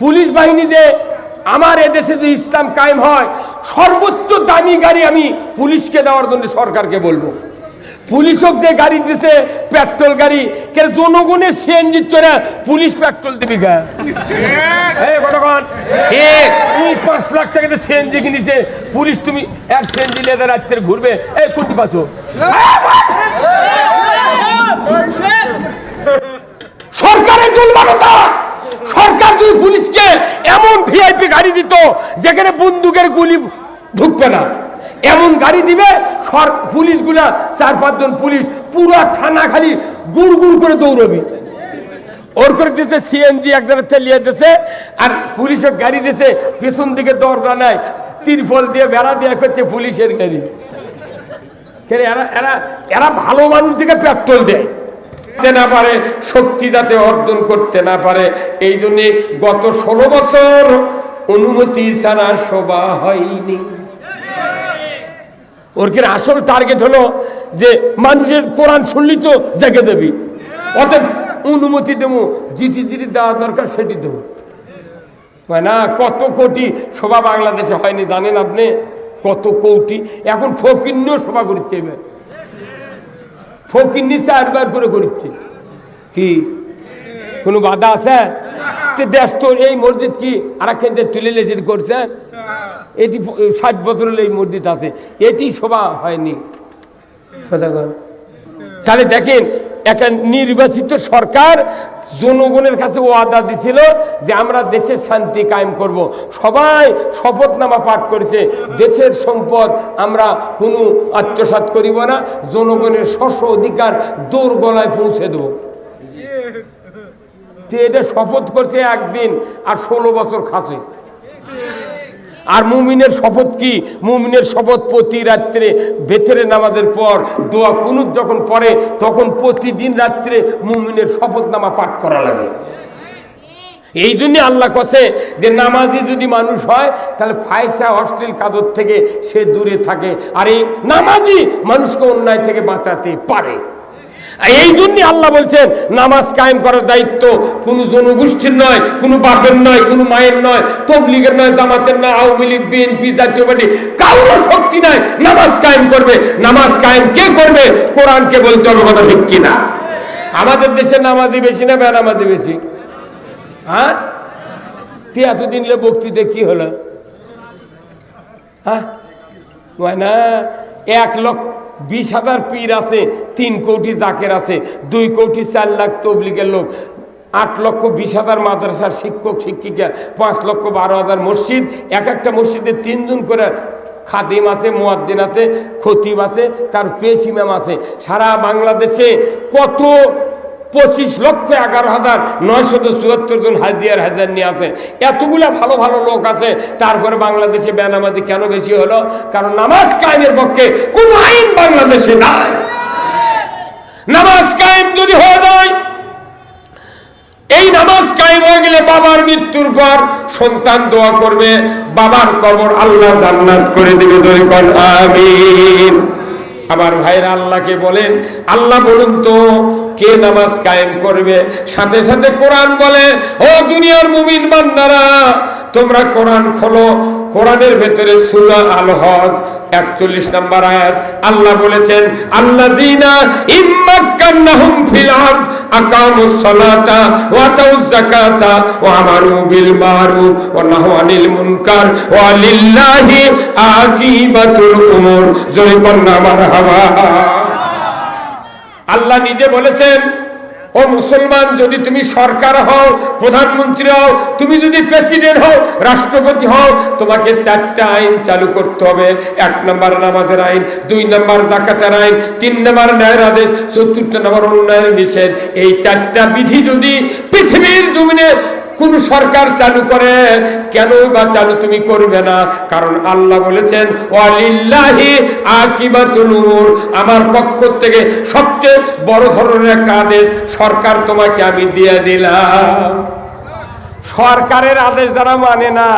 Police বাহিনীতে আমার এদেশে যদি ইসলাম কায়েম হয় সর্বোচ্চ দামি গাড়ি আমি পুলিশকে দেওয়ার জন্য সরকারকে বলব। পুলিশক যে গাড়ি দিতে পেট্রোল গাড়ি কে জনগণের সিএনজি চড়ে পুলিশ পেট্রোল দিবি তুমি পাঁচ লাখ টাকাতে সিএনজি কিনেছে পুলিশ তুমি এক সিএনজি নিয়ে রাত্রে ঘুরবে। এই কোনটি পাচ্ছ সরকারের দুর্বলতা সরকার যদি পুলিশকে এমন ভিআইপি গাড়ি দিত, যেখানে বন্দুকের গুলি ঢুকবে না। এমন গাড়ি দিবে, সর, পুলিশগুলা, চার, পাঁচজন পুলিশ, পুরো থানা খালি গুড় গুড় করে দৌড়বি। ওর করে দিয়েছে সিএনজি, এক জায়গায় চালিয়ে দিয়েছে আর পুলিশের গাড়ি দিয়েছে পেছন দিকে দরজা নাই তিরফল দিয়ে বেড়া দিয়ে করছে পুলিশের গাড়ি। এরা এরা এরা ভালো মানুষ দিকে পেট্রোল দেয়। না পারে শক্তি যাতে অর্জন করতে না পারে। এই জন্যে গত ষোলো বছর অনুমতি ছাড়া সভা হয়নি। ওর কি আসল টার্গেট হলো যে মানুষের কোরআন শুনলি তো জেগে দেবি? অতএব অনুমতি দেবো জিটি জিটি দেওয়া দরকার সেটি দেবো। না, কত কোটি সভা বাংলাদেশে হয়নি, জানেন আপনি? কত কোটি? এখন ফকিন্নিও সভা করছে এবার। ফকিন্নি চারবার করে করছে কি? কোনো বাধা আছে? তে দেশ এই মসজিদ কি? আর একখান তুলে লেছে করছে এটি ষাট বছরের এই মসজিদ আছে। এটি শোভা হয়নি। তাহলে দেখেন একটা নির্বাচিত সরকার জনগণের কাছে ওয়াদা দিছিল যে আমরা দেশের শান্তি কায়েম করব। সবাই শপথনামা পাঠ করেছে দেশের সম্পদ আমরা কোনো আত্মসাৎ করিব না জনগণের শস্য অধিকার দৌড় গলায় পৌঁছে দেবো। তো এটা শপথ করছে একদিন আর ষোলো বছর খাসে। আর মুমিনের শপথ কি? মুমিনের শপথ প্রতি রাত্রে ভেতরে নামাজের পর দোয়া কুনুত যখন পড়ে, তখন প্রতিদিন রাত্রে মুমিনের শপথনামা পাঠ করা লাগে। এই জন্য আল্লাহ কছে যে নামাজি যদি মানুষ হয়, তাহলে ফায়সা অশ্লীল কাজর থেকে সে দূরে থাকে। আর এই নামাজি মানুষকে অন্যায় থেকে বাঁচাতে পারে। এই জন্য আল্লাহ বলছেন, নামাজ কায়েম করার দায়িত্ব কোনো জনগোষ্ঠীর নয়, কোনো বাপের নয়, কোনো মায়ের নয়, তবলিগের নয়, জামাতের নয়, আওয়ামী লীগ, বিএনপি, জাতীয় পার্টি, কারোর শক্তি নাই, নামাজ কায়েম করবে। নামাজ কায়েম কে করবে? কোরআনকে বলতে হবে কথা ঠিক কিনা? আমাদের দেশে নামাজি বেশি না বেনামাজি বেশি? হ্যাঁ? তুই এতদিন বক্তৃতা কি হলো? হ্যাঁ? হয় না, এক লক্ষ বিশ হাজার পীর আছে, তিন কোটি জাকের আছে, দুই কোটি চার লাখ তবলিগের লোক, আট লক্ষ বিশ হাজার মাদ্রাসার শিক্ষক, শিক্ষিকা, পাঁচ লক্ষ বারো হাজার মসজিদ, এক একটা মসজিদে তিনজন করে খাদিম আছে মোয়াদ্দিন আছে, খতিব আছে, তার পেশ ইমাম আছে। সারা বাংলাদেশে কত পঁচিশ লক্ষ এগারো হাজার নয়শত চুয়াত্তর জন হাজিয়ার হাজার নিয়ে আছে। এতগুলা ভালো ভালো লোক আছে, তারপরে বাংলাদেশে বেনামাজি কেন বেশি হলো? কারণ নামাজ কায়েমের পক্ষে কোন আইন বাংলাদেশে নাই। নামাজ কায়েম যদি হয়ে যায়, এই নামাজ কায়েম হয়ে গেলে বাবার মৃত্যুর পর সন্তান দোয়া করবে, বাবার কবর আল্লাহ জান্নাত করে দিবে দই কর আমিন। আমার ভাইরা আল্লাহকে বলেন, আল্লাহ বলুন তো কে নামাজ কায়েম করবে? সাথে সাথে কোরআন বলে, ও দুনিয়ার মুমিন বান্দারা, তোমরা কোরআন খোলো। কোরআনের ভেতরে সূরা আল হজ একচল্লিশ নম্বর আয়াত, আল্লাহ বলেছেন আল্লাহ দিনা ইম্মাক্কান্নাহুম ফিল আকামুস সালাতা ওয়া যাকাতা ওয়া আমারু বিল মারুফ ওয়া নাহু আনিল মুনকার ওয়া লিল্লাহি আকিবাতুল উমুর। জোরে মারহাবা। আল্লাহ নিজে বলেছেন, ও মুসলমান, যদি তুমি সরকার হও, প্রধানমন্ত্রী হও, তুমি যদি প্রেসিডেন্ট হও, রাষ্ট্রপতি হও, তোমাকে চারটা আইন চালু করতে হবে। এক নম্বর নামাজের আইন, দুই নম্বর জাকাতের আইন, তিন নম্বর ন্যায়ের আদেশ, চতুর্থ নম্বর উন্নয়ন নিষেধ। এই চারটা বিধি যদি পৃথিবীর জমিনে কোন সরকার চালু করে কেন বা চালু তুমি করবে না? কারণ আল্লাহ বলেছেন আমার পক্ষ থেকে সবচেয়ে বড় ধরনের একটা আদেশ, সরকার তোমাকে আমি দিয়ে দিলাম। সরকারের আদেশ দ্বারা মানে না।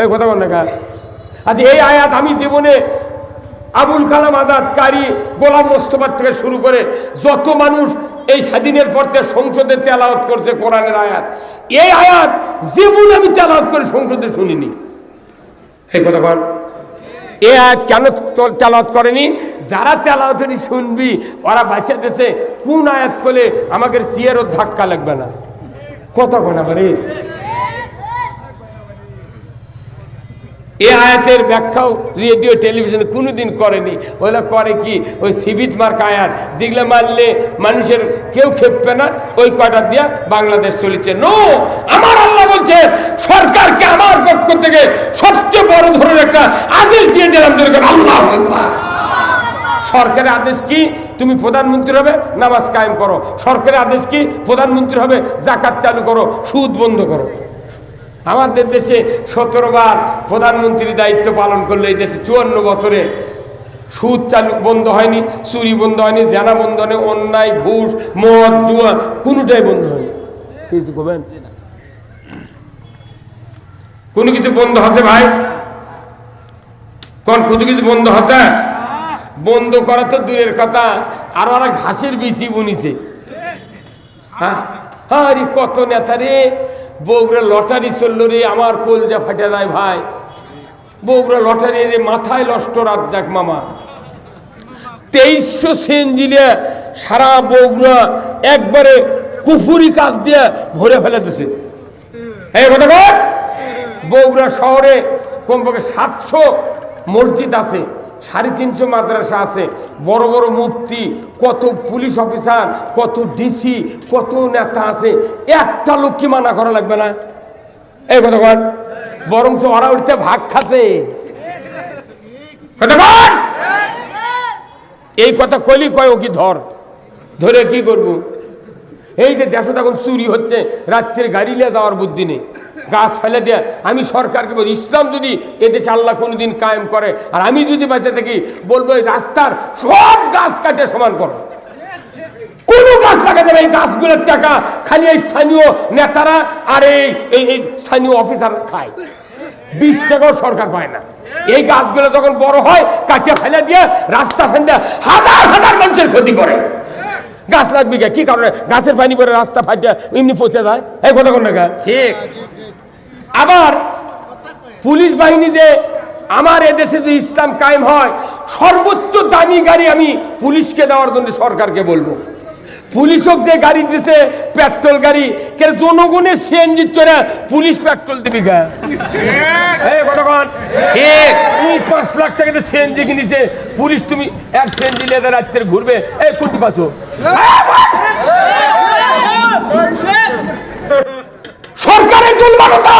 এই কথা বল না আজ এই আয়াত আমি জীবনে আবুল কালাম আজাদ কারি গোলাম মোস্তফার থেকে শুরু করে যত মানুষ এই স্বাধীনের পর থেকে সংসদে তেলাওয়াত করছে কোরআনের আয়াত। এই আয়াত জীবন আমি তেলাওয়াত করে সংসদে শুনিনি। এই কথা কন। এ আয়াত কেন তেলাওয়াত করেনি? যারা তেলাওয়াত শুনবি। ওরা বাঁচিয়ে দেশে কোন আয়াত করলে আমাদের সিয়ারও ধাক্কা লাগবে না। কথা বল আবার এ আয়াতের ব্যাখ্যাও রেডিও, টেলিভিশনে কোনোদিন করেনি। ওগুলো করে কি? ওই সিভিট মার্ক আয়াত। যেগুলো মারলে মানুষের কেউ খেপবে না, ওই কয়টা দিয়া বাংলাদেশ চলেছে। নো! আমার আল্লাহ বলছে, সরকারকে আমার পক্ষ থেকে সবচেয়ে বড় ধরনের একটা আদেশ দিয়ে দিলাম আল্লাহ সরকারের আদেশ কি? তুমি প্রধানমন্ত্রী হবে, নামাজ কায়েম করো। সরকারের আদেশ কি? প্রধানমন্ত্রী হবে, জাকাত চালু করো, সুদ বন্ধ করো। আমাদের দেশে সতেরো বার প্রধানমন্ত্রীর দায়িত্ব পালন করল এই দেশে চুয়ান্ন বছরে সুদ চালু বন্ধ হয়নি, চুরি বন্ধ হয়নি, জেনা বন্ধ হয়নি, অন্যায়, ঘুষ, মদ, জুয়া, কোনোটাই বন্ধ হয়নি। কিছু করবেন কোনো কিছু বন্ধ হচ্ছে ভাই? কোন কোনো কিছু বন্ধ হচ্ছে বন্ধ করা তো দূরের কথা, আর ওরা ঘাসের বেশি বুনিছে। হ্যাঁ? হ্যাঁ কত নেতা রে? বউরা লটারি চলল রে, আমার কলজা ফাটে যায় ভাই। বউরা লটারি রে মাথায় লষ্ট রাত দেখ মামা। তেইশশো সেঞ্জিলে সারা বগুড়া একবারে কুফুরি কাজ দিয়ে ভরে কথা বগুড়া শহরে কমপক্ষে সাতশো মসজিদ আছে। সাড়ে তিনশো মাদ্রাসা আছে। বড় বড় মুফতি, কত পুলিশ অফিসার, কত ডিসি, কত নেতা আছে। একটা লোককে মানা করা লাগবে না। এই কথা বল বরং তো ওরা উঠতে ভাগ খাতে এই কথা কলি কয় ও কি ধর? ধরে কি করব? এই যে দেশে তখন চুরি হচ্ছে রাত্রের গাড়ি নিয়ে দেওয়ার বুদ্ধি নেই। গাছ ফেলে দেয়া। আমি সরকারকে বলি, ইসলাম যদি এদেশে আল্লাহ কোনোদিন কায়েম করে, আর আমি যদি বেঁচে থাকি, বলব এই রাস্তার সব গাছ কাটে সমান করো। কোনো গাছ লাগাতে এই গাছগুলোর টাকা খালি এই স্থানীয় নেতারা আর এই- এই স্থানীয় অফিসার খায়। বিশ টাকাও সরকার পায় না। এই গাছগুলো যখন বড় হয়, কাটিয়ে ফেলে দিয়ে রাস্তা ফেলে হাজার হাজার মানুষের ক্ষতি করে। গাছ লাগবে কে? কি কারণে? গাছের পানি পরে রাস্তা ফাটিয়ে এমনি পচে যায়? এই কথা কোন ঠিক। আবার পুলিশ বাহিনী যে আমার এদেশে যদি ইসলাম কায়েম হয় সর্বোচ্চ দামি গাড়ি আমি পুলিশকে দেওয়ার জন্য সরকারকে বলব। পুলিশক যে গাড়ি দিতে পেট্রোল গাড়ি কে জনগণের সিএনজি চড়ে পুলিশ পেট্রোল দিবি গা। ঠিক। তুমি পাঁচ লাখ টাকাতে সিএনজি কিনেছে, পুলিশ তুমি এক সিএনজি নিয়ে রাত্রে ঘুরবে। এই কোনটি পাচ্ছ সরকারের দুর্বলতা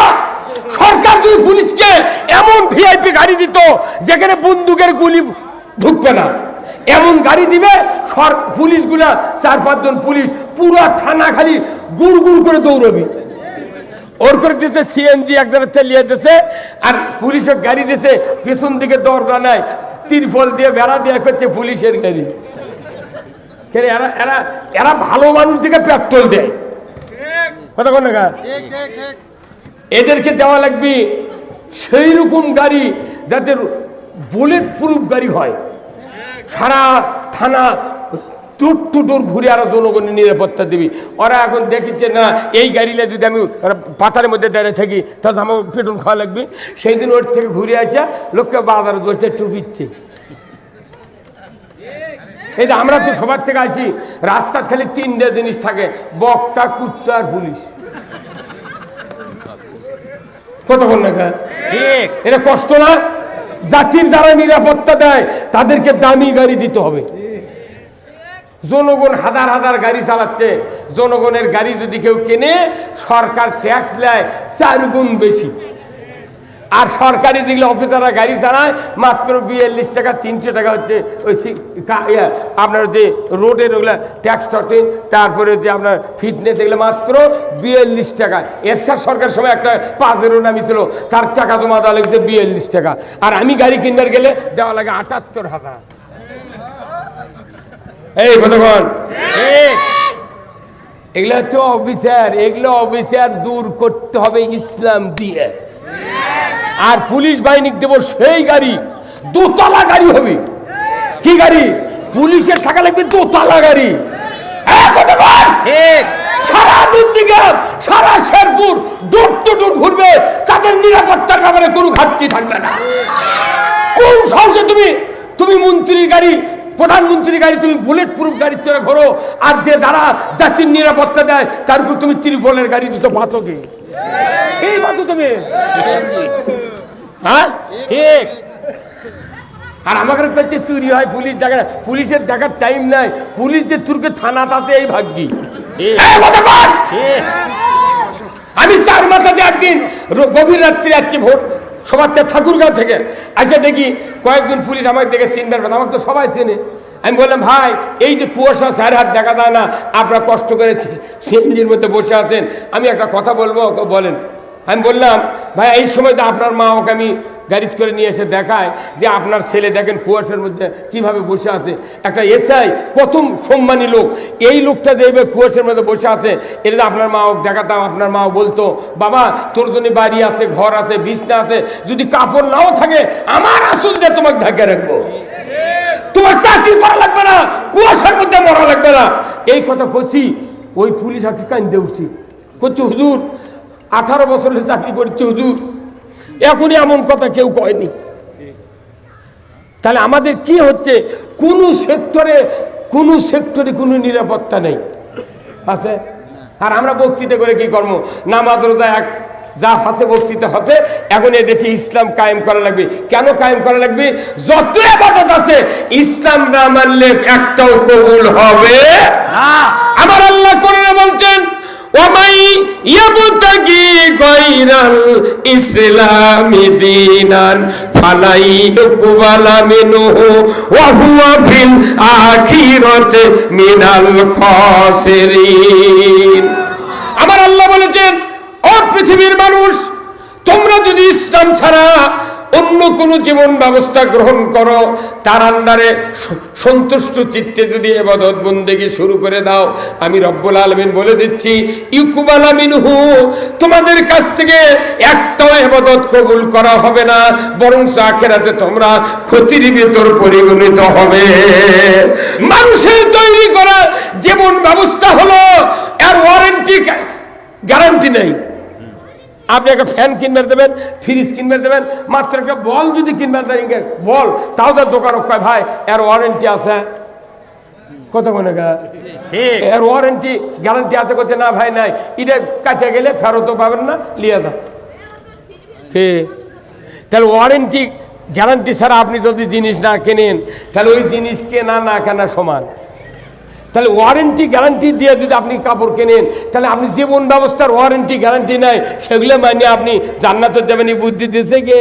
সরকার যদি পুলিশকে এমন ভিআইপি গাড়ি দিত, যেখানে বন্দুকের গুলি ঢুকবে না, এমন গাড়ি দিবে পুলিশগুলা চার পাঁচজন পুলিশ পুরো থানা খালি গুড় গুড় করে দৌড়বি। ওর করে দিয়েছে সিএনজি একজনের তেলিয়ে দিয়েছে আর পুলিশের গাড়ি দিয়েছে পেছন দিকে দরজা নাই তিরফল দিয়ে বেড়া দিয়ে করছে পুলিশের গাড়ি। এরা এরা এরা ভালো মানুষ দিকে পেট্রোল দেয়। কথা কোন এদেরকে দেওয়া লাগবে সেই রকম গাড়ি যাতে বুলেট প্রুফ গাড়ি হয়। সারা থানা টুট টুটুর ঘুরে আরও জনগণের নিরাপত্তা দিবি। ওরা এখন দেখিচ্ছে না এই গাড়িলে যদি আমি পাতার মধ্যে দাঁড়িয়ে থাকি তাহলে আমার পেট্রোল খাওয়া লাগবে। সেই দিন ওর থেকে ঘুরে আসা লোককে বাজারে বসে টুপিচ্ছে এই যে আমরা তো সবার থেকে আসি রাস্তা খালি তিনটে জিনিস থাকে বক্তা কুত্তা আর পুলিশ। কতক্ষণ না এটা কষ্ট না? জাতির দ্বারা নিরাপত্তা দেয় তাদেরকে দামি গাড়ি দিতে হবে। জনগণ হাজার হাজার গাড়ি চালাচ্ছে। জনগণের গাড়ি যদি কেউ কেনে, সরকার ট্যাক্স নেয় চার গুণ বেশি। আর সরকারি যেগুলো অফিসাররা গাড়ি চালায়, মাত্র বিয়াল্লিশ টাকা, তিনশো টাকা হচ্ছে ওই আপনার যে রোডের ওগুলো ট্যাক্স টটেন তারপরে যে আপনার ফিটনেস এগুলো মাত্র বিয়াল্লিশ টাকা। এরশাদ সরকার সময় একটা পাঁচেরও নামি ছিল, তার টাকা জমা দেওয়া লাগছে বিয়াল্লিশ টাকা। আর আমি গাড়ি কিনবার গেলে দেওয়া লাগে আটাত্তর হাজার। এই কতক্ষণ এগুলো হচ্ছে অফিসার, এগুলো অফিসার দূর করতে হবে ইসলাম দিয়ে। আর পুলিশ বাহিনীকে দেবো সেই গাড়ি, দোতলা গাড়ি হবে। কি গাড়ি? পুলিশের থাকা লাগবে দোতলা গাড়ি। কোন সাহসে তুমি তুমি মন্ত্রীর গাড়ি প্রধানমন্ত্রীর গাড়ি তুমি বুলেট প্রুফ গাড়ি চড়ে ঘোরো আর যে যারা জাতির নিরাপত্তা দেয় তার উপর তুমি ত্রিপলের গাড়ি দিতে পাতো কি এই তুমি। হ্যাঁ? ঠিক। আর আমাকে কাছে চুরি হয় পুলিশ দেখা পুলিশের দেখার টাইম নাই। পুলিশ যে তুর্কে থানা আছে এই ভাগ্যি। আমি চার মাথাতে একদিন গভীর রাত্রি যাচ্ছি ভোর। সবার থেকে ঠাকুরগাঁও থেকে। আচ্ছা দেখি কয়েকজন পুলিশ আমাকে দেখে চিনবেন আমাকে তো সবাই চেনে। আমি বললাম, ভাই, এই যে কুয়াশা চার হাত দেখা দেয় না। আপনারা কষ্ট করে সিএনজির মধ্যে বসে আছেন। আমি একটা কথা বলব বলেন। আমি বললাম, ভাই, এই সময় তো আপনার মা ওকে আমি গাড়িতে করে নিয়ে এসে দেখায় যে আপনার ছেলে দেখেন কুয়াশার মধ্যে কীভাবে বসে আছে। একটা এসআই কত সম্মানী লোক। এই লোকটা দেখবে কুয়াশার মধ্যে বসে আছে এটা আপনার মা ওকে দেখাতাম, আপনার মাও বলতো, বাবা, তোর জন্য বাড়ি আছে, ঘর আছে, বিছনা আছে, যদি কাপড় নাও থাকে, আমার আসল দিয়ে তোমাকে ঢাকে রাখব। তোমার চাকরি করা লাগবে না, কুয়াশার মধ্যে মরা লাগবে না। এই কথা করছি ওই পুলিশ আকে কান্দে উঠছি। করছে হুজুর, আঠারো বছরের চাকরি করছে, হুজুর। এখনই এমন কথা কেউ কয়নি। তাহলে আমাদের কি হচ্ছে? কোন সেক্টরে কোন সেক্টরে কোনো নিরাপত্তা নেই। আছে? আর আমরা বক্তৃতা করে কি কর্ম নামাজ রোজা এক যা আছে বক্তৃতা আছে এখন এদেশে ইসলাম কায়েম করা লাগবে। কেন কায়েম করা লাগবে? যত আবাদত আছে ইসলাম না মানলে একটাও কবুল হবে আমার আল্লাহ করে বলছেন ওমাই ইয়াবতাগি গায়রাল ইসলামি দীনান ফালাই ইকবালা মিনহু, ওয়া হুয়া ফিল আখিরাতি মিনাল খাসিরিন। আমার আল্লাহ বলেছেন, ও পৃথিবীর মানুষ, তোমরা যদি ইসলাম ছাড়া অন্য কোনো জীবন ব্যবস্থা গ্রহণ করো, তার আন্ডারে সন্তুষ্ট চিত্তে যদি এবাদত বন্দেগী শুরু করে দাও, আমি রব্বুল আলমিন বলে দিচ্ছি, ইউকুবাল আমিনহু, তোমাদের কাছ থেকে একটাও এবাদত কবুল করা হবে না বরং আখেরাতে তোমরা ক্ষতির ভেতর পরিগণিত হবে। মানুষের তৈরি করা জীবন ব্যবস্থা হলো, এর ওয়ারেন্টি গ্যারান্টি নেই। আপনি একটা ফ্যান কিনবে দেবেন ফ্রিজ কিনবে দেবেন মাত্র একটা বল যদি কিনবে দেন বল তাও তার দোকান কয় ভাই এর ওয়ারেন্টি আছে। কত মনে এর ওয়ারেন্টি গ্যারান্টি আছে করছে না ভাই নাই। এটা কাটে গেলে ফেরতও পাবেন না লিয়ে কে তাহলে ওয়ারেন্টি গ্যারান্টি ছাড়া আপনি যদি জিনিস না কেনেন তাহলে ওই জিনিস কেনা না কেনা সমান। তাহলে ওয়ারেন্টি গ্যারান্টি দিয়ে যদি আপনি কাপড় কেনেন, তাহলে আপনি জীবন ব্যবস্থার ওয়ারেন্টি গ্যারান্টি নেয় সেগুলো মানে আপনি জান্নাতে দেবেন বুদ্ধি দিয়েছে কে?